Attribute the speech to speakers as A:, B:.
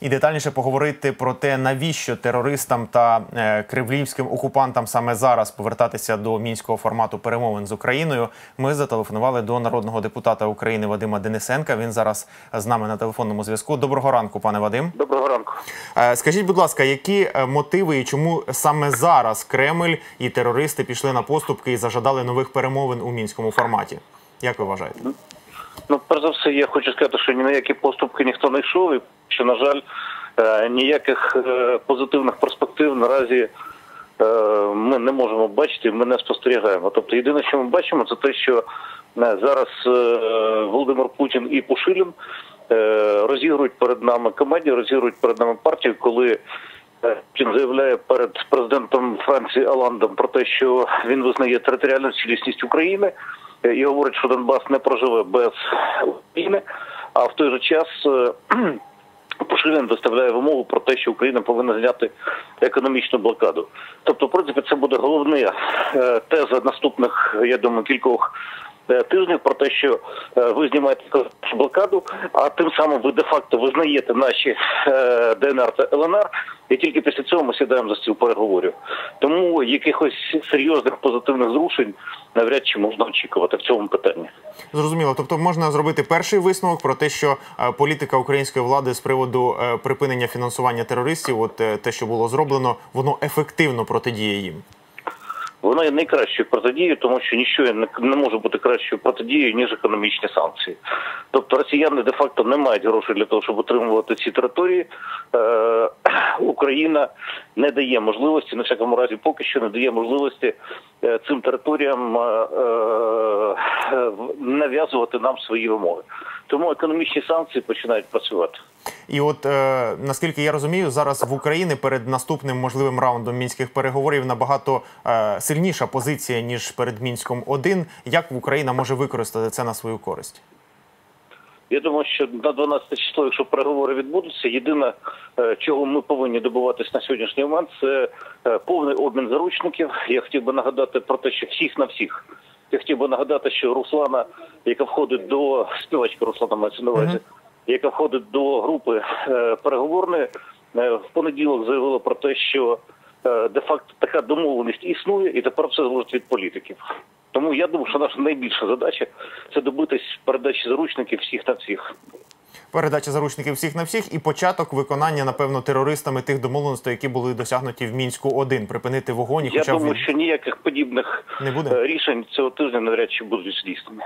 A: і детальніше поговорити про те, навіщо терористам та е, кремлівським окупантам саме зараз повертатися до мінського формату перемовин з Україною. Ми зателефонували до народного депутата України Вадима Денисенка. Він зараз з нами на телефонному зв'язку. Доброго ранку, пане Вадим.
B: Доброго ранку.
A: Е, Скажіть, будь ласка, які е, мотиви і чому саме зараз Кремль і терористи пішли на поступки і зажадали нових перемовин у мінському форматі? Як ви вважаєте?
B: Ну, перш за все, я хочу сказати, що ні на які поступки ніхто не йшов, і що, на жаль, е, ніяких е, позитивних перспектив наразі е, ми не можемо бачити, ми не спостерігаємо. Тобто, єдине, що ми бачимо, це те, що зараз Володимир Путін і Пушилін розігрують перед нами комедію, розігрують перед нами партію, коли Путін заявляє перед президентом Франції Оландом про те, що він визнає територіальну цілісність України і говорить, що Донбас не проживе без України. А в той же час е, Пушилін виставляє вимогу про те, що Україна повинна зняти економічну блокаду. Тобто, в принципі, це буде головна е, теза наступних, я думаю, кількох е, тижнів про те, що е, ви знімаєте блокаду, а тим самим ви де-факто визнаєте наші е, ДНР та ЛНР, і тільки після цього ми сідаємо за стіл переговорів. Тому якихось серйозних позитивних зрушень навряд чи можна очікувати в цьому питанні.
A: Зрозуміло. Тобто можна зробити перший висновок про те, що е, політика української влади з приводу е, припинення фінансування терористів, от е, те, що було зроблено, воно ефективно протидіє їм.
B: Воно є найкращою протидією, тому що нічого не, може бути кращою протидією, ніж економічні санкції. Тобто росіяни де-факто не мають грошей для того, щоб утримувати ці території. Е, Україна не дає можливості, на всякому разі, поки що не дає можливості е, цим територіям е, нав'язувати нам свої вимоги. Тому економічні санкції починають працювати.
A: І от е, наскільки я розумію, зараз в Україні перед наступним можливим раундом мінських переговорів набагато е, сильніша позиція ніж перед мінськом 1 Як Україна може використати це на свою користь?
B: Я думаю, що на 12 число, якщо переговори відбудуться, єдине, е, чого ми повинні добуватись на сьогоднішній момент, це е, повний обмін заручників. Я хотів би нагадати про те, що всіх на всіх. Я хотів би нагадати, що Руслана, яка входить до співачка Руслана мається на увазі, яка входить до групи е, переговорної, е, в понеділок заявила про те, що е, де-факто така домовленість існує, і тепер все залежить від політиків. Тому я думаю, що наша найбільша задача це добитись передачі заручників всіх та всіх.
A: Передача заручників всіх на всіх і початок виконання, напевно, терористами тих домовленостей, які були досягнуті в мінську 1 припинити вогонь. і
B: Я
A: Хоча
B: думаю,
A: в...
B: що ніяких подібних
A: Не буде?
B: е, рішень цього тижня навряд чи будуть здійснені.